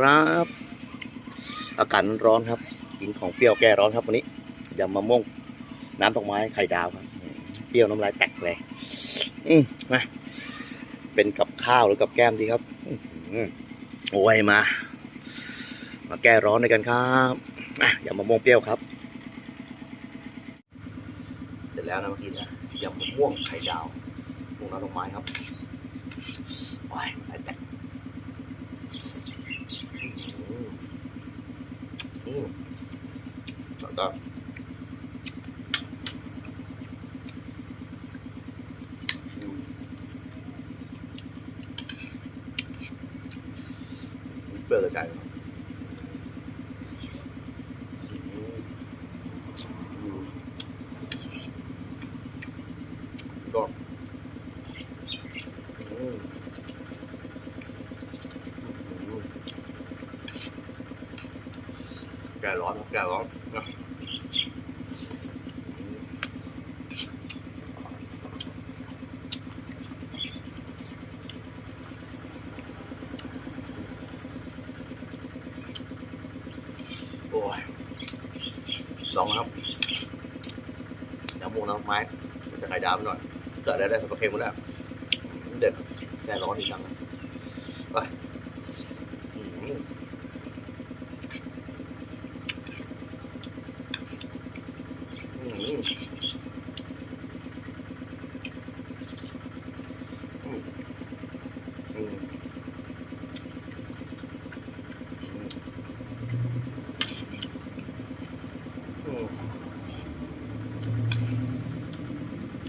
ครับ อากาศร้อนครับกินของเปรี้ยวแก้ร้อนครับวันนี้ยำมะม่วงน้ำดอกไม้ไข่ดาวครับ เปรี้ยวน้ำลายแตกเลย อืมาเป็นกับข้าวหรือกับแก้มดีครับอโอ้ยมา มาแก้ร้อนด้วยกันครับอะยำมะม่วงเปรี้ยวครับ เสร็จแล้วนะเมื่อกี้นะยำมะม่วงไข่ดาวม่วงน้ำดอกไม้ครับโอ้ยน้ำลายแตก อืม อืมแล้วก็อืมเปลือกไก่ครับอืมอืมก็อืมอืม แก้ร้อนแก้ร้อนโอ้ยลองนะครับน้ำมูกน้ำไม้จะไข่ดาวไปหน่อยเกิดได้ได้สบปะเค็มหมดแล้วเด็ดแก้ร้อนอีกครั้งนะไปอืม อืมอืมอืมอืม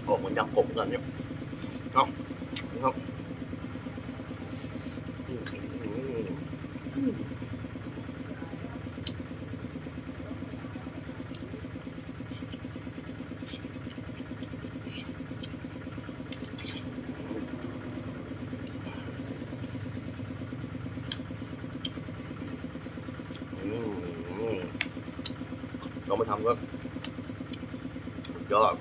โอ้เหมือนยำกบกันเนี่ยเนาะเนาะอืมอืมอืมอืมอืม ลองมาทำก็ยอด